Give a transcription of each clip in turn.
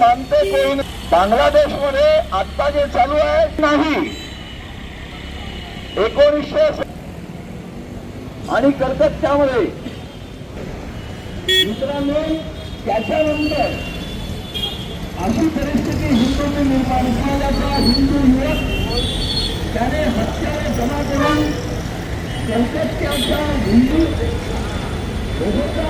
मानते कोण? बांगलादेशमध्ये आता जे चालू आहे नाही. एकोणीसशे आणि कलकत्त्यामध्ये. मित्रांनो त्याच्यानंतर अशी परिस्थिती हिंदूंनी निर्माण झाल्याचा हिंदू युवक त्याने हत्याने जमा करून कलकत्त्याच्या हिंदू बहुतांपर्यंत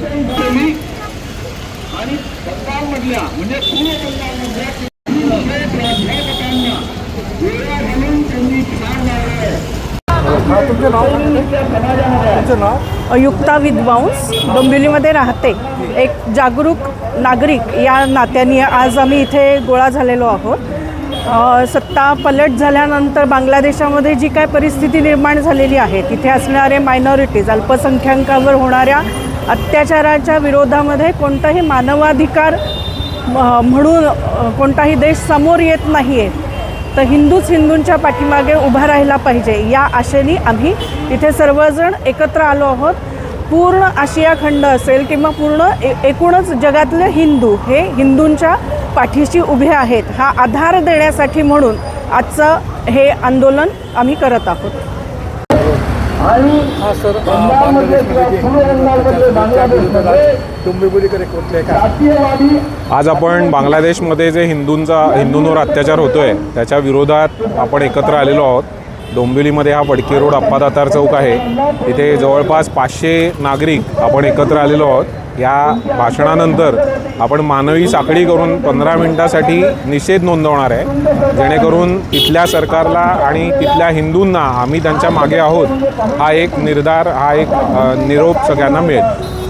देसाई आणि बंगालमधल्या म्हणजे पूर्व बंगालमधल्या प्राध्यापकांना वेळा घालून त्यांनी ठार युक्ता विद्वांस डोंबिवलीमध्ये राहते. एक जागरूक नागरिक या नात्याने आज आम्ही इथे गोळा झालेलो आहोत. सत्ता पलट झाल्यानंतर बांगलादेशामध्ये जी काय परिस्थिती निर्माण झालेली आहे तिथे असणारे मायनॉरिटीज अल्पसंख्याकांवर होणाऱ्या अत्याचाराच्या विरोधामध्ये कोणताही मानवाधिकार म्हणून कोणताही देश समोर येत नाही आहे तर हिंदूच हिंदूंच्या पाठीमागे उभा राहिला पाहिजे. या आशेने आम्ही इथे सर्वजण एकत्र आलो आहोत. पूर्ण आशिया खंड असेल किंवा पूर्ण ए एकूणच जगातले हिंदू हे हिंदूंच्या पाठीशी उभे आहेत. हा आधार देण्यासाठी म्हणून आजचं हे आंदोलन आम्ही करत आहोत. आज आपण बांगलादेशमध्ये जे हिंदूंचा हिंदूंवर अत्याचार होतोय त्याच्या विरोधात आपण एकत्र आलेलो आहोत. डोंबिवलीमध्ये हा बडके रोड अप्पादातार चौक आहे. इथे जवळपास पाचशे नागरिक आपण एकत्र आलेलो आहोत. या भाषणानंतर आपण मानवी साखळी करून पंधरा मिनिटासाठी निषेध नोंदवणार आहे. जेणेकरून तिथल्या सरकारला आणि तिथल्या हिंदूंना आम्ही त्यांच्या मागे आहोत हा एक निर्धार हा एक निरोप सगळ्यांना मिळेल.